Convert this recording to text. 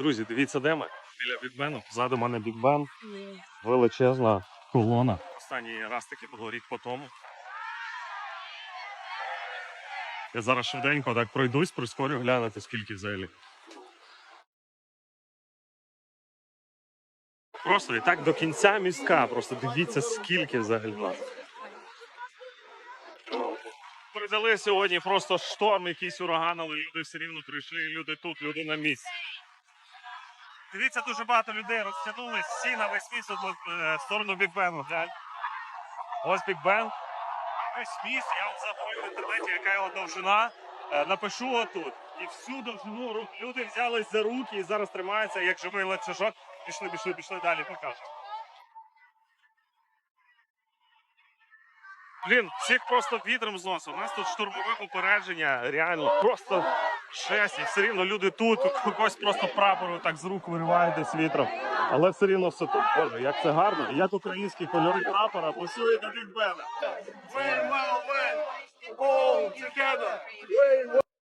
Друзі, дивіться, де ми. Біля Бікбену. Позаду мене Бікбен. Величезна колона. Останній раз таки було рік по тому. Я зараз швиденько так пройдусь, прискорю глянути, скільки взагалі. Просто і так до кінця містка. Просто дивіться, скільки взагалі нас. Передали сьогодні просто шторм, якийсь ураган, але люди все рівно прийшли, люди тут, люди на місці. Дивіться, дуже багато людей розтягнулись всі на весь місць в е, в сторону Бікбену. Глянь. Ось Бікбен. Весь міст, я вам забув в інтернеті, яка його довжина. Е, Напишу отут. І всю довжину люди взялись за руки і зараз тримаються, як живий ланцюжок. Пішли, пішли, пішли далі, покажу. Блін, всіх просто вітром зносить. У нас тут штурмове попередження, реально просто шесть. І все рівно люди тут, когось просто прапору так з рук виривають десь вітром. Але все рівно все тут. Боже, як це гарно. Як українські кольори прапора пасують до Бікбена. We will win! All together! We will